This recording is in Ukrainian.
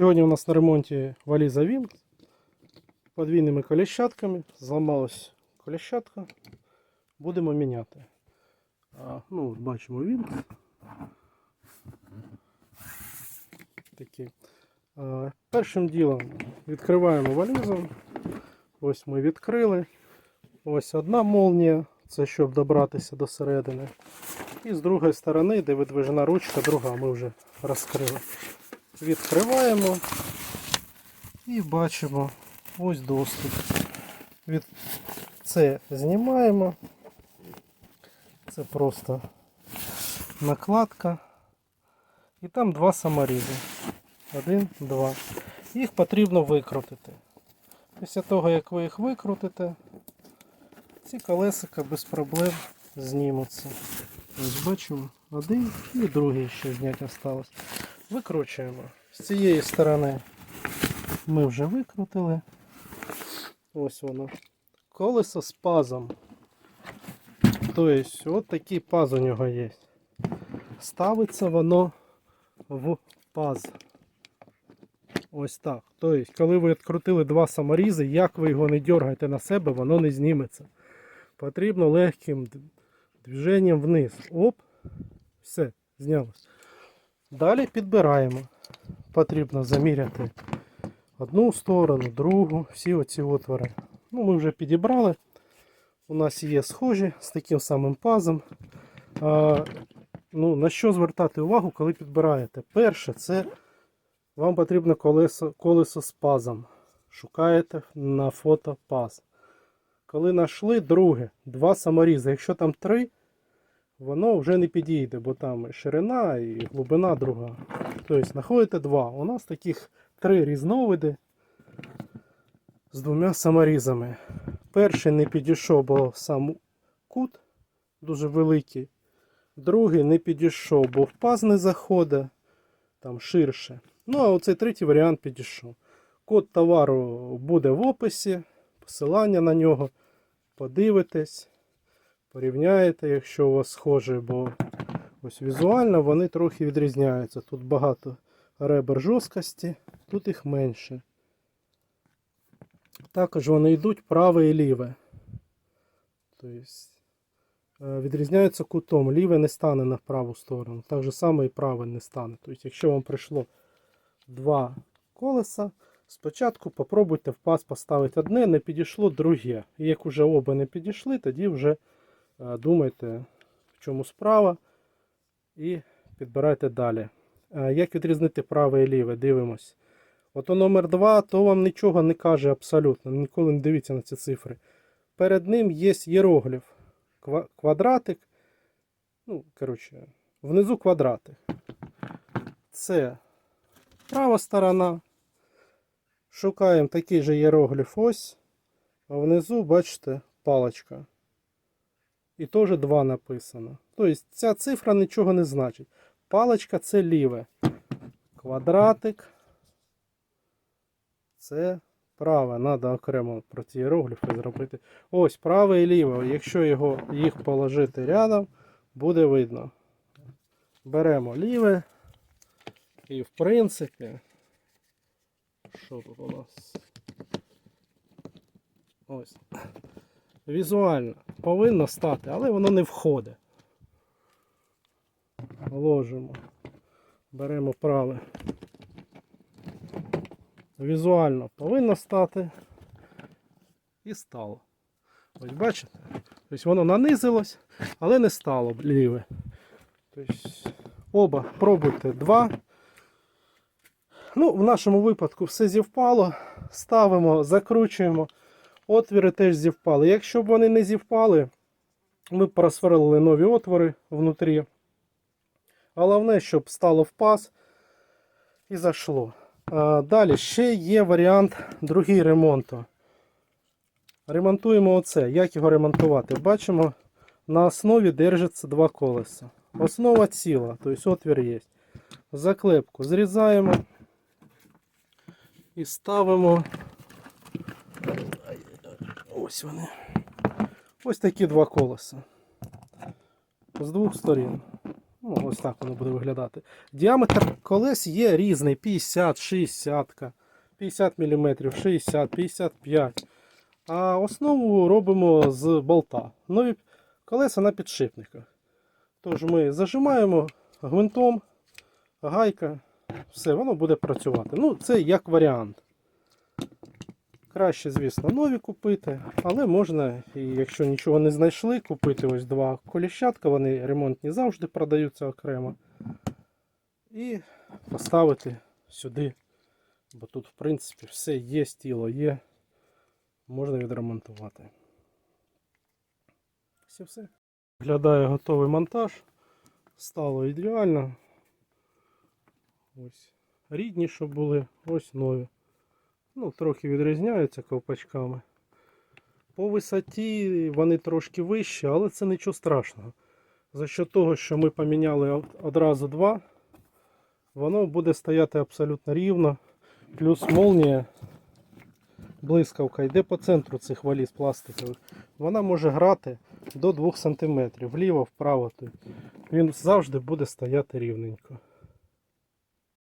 Сьогодні у нас на ремонті валіза Вінкс подвійними коліщатками. Зламалась коліщатка. Будемо міняти. Ну, от бачимо Вінкс. Такі. А, першим ділом відкриваємо валізу. Ось ми відкрили. Ось одна молнія, це щоб добратися до середини. І з другої сторони, де видвижена ручка, друга ми вже розкрили. Відкриваємо і бачимо ось доступ. Від... Це знімаємо. Це просто накладка. І там два саморізи. Один, два. Їх потрібно викрутити. Після того, як ви їх викрутите, ці колесика без проблем знімуться. Ось бачимо, один і другий ще зняти осталось. Викручуємо. З цієї сторони ми вже викрутили. Ось воно. Колесо з пазом. Тобто, от такий паз у нього є. Ставиться воно в паз. Ось так. Тобто, коли ви відкрутили два саморізи, як ви його не дергаєте на себе, воно не зніметься. Потрібно легким движенням вниз. Оп, все, знялось. Далі підбираємо. Потрібно заміряти одну сторону, другу, всі оці отвори. Ну, ми вже підібрали. У нас є схожі з таким самим пазом. А, ну, на що звертати увагу, коли підбираєте? Перше, це вам потрібно колесо, колесо з пазом. Шукаєте на фото паз. Коли знайшли, друге, два саморізи. Якщо там три, воно вже не підійде, бо там ширина і глибина друга. Тобто знаходите два. У нас таких три різновиди з двома саморізами. Перший не підійшов, бо сам кут дуже великий. Другий не підійшов, бо в паз не заходить, там ширше. Ну, а оцей третій варіант підійшов. Код товару буде в описі, посилання на нього. Подивитесь, порівняєте, якщо у вас схоже, бо ось візуально вони трохи відрізняються. Тут багато ребер жорсткості, тут їх менше. Також вони йдуть праве і ліве. Тобто е, відрізняються кутом. Ліве не стане на праву сторону. Так же само і праве не стане. Тобто, якщо вам прийшло два колеса, спочатку попробуйте в паз поставити одне, не підійшло друге. І як вже оба не підійшли, тоді вже думайте, в чому справа, і підбирайте далі. Е, Як відрізнити праве і ліве? Дивимось. Ото номер 2, то вам нічого не каже абсолютно. Ніколи не дивіться на ці цифри. Перед ним є єрогліф. Квадратик. Ну, коротше, внизу квадратик. Це права сторона. Шукаємо такий же єрогліф ось. А внизу, бачите, паличка. І теж 2 написано. Тобто ця цифра нічого не значить. Паличка це ліве. Квадратик. Це праве. Треба окремо про ці іерогліфи зробити. Ось праве і ліве. Якщо його, їх положити рядом, буде видно. Беремо ліве. І в принципі. Що тут у нас? Ось. Візуально повинно стати, але воно не входить. Ложимо. Беремо праве. Візуально повинно стати. І стало. Ось бачите? Тобто воно нанизилось, але не стало ліве. Тобто оба пробуйте два. Ну, в нашому випадку все зівпало. Ставимо, закручуємо. Отвіри теж зівпали. Якщо б вони не зівпали, ми б просверлили нові отвори внутрі. Головне, щоб стало в паз і зайшло. Далі ще є варіант другий ремонту. Ремонтуємо оце. Як його ремонтувати? Бачимо, на основі держаться два колеса. Основа ціла, тобто отвір є. Заклепку зрізаємо і ставимо. Ось вони. Ось такі два колеса. З двох сторін. Ну, ось так воно буде виглядати. Діаметр колес є різний: 50, 60, 50 мм, 60, 55. А основу робимо з болта. Нові колеса на підшипниках. Тож ми зажимаємо гвинтом, гайка, все, воно буде працювати. Ну, це як варіант. Краще, звісно, нові купити, але можна, якщо нічого не знайшли, купити ось два коліщатка, вони ремонтні завжди продаються окремо. І поставити сюди. Бо тут, в принципі, все є, стіло є. Можна відремонтувати. І все. Виглядає готовий монтаж. Стало ідеально. Ось рідні, щоб були, ось нові. Ну, трохи відрізняються ковпачками. По висоті вони трошки вищі, але це нічого страшного. За що того, що ми поміняли одразу два, воно буде стояти абсолютно рівно. Плюс молнія, блискавка йде по центру цих валіз пластикових. Вона може грати до 2 см вліво, вправо. Він завжди буде стояти рівненько.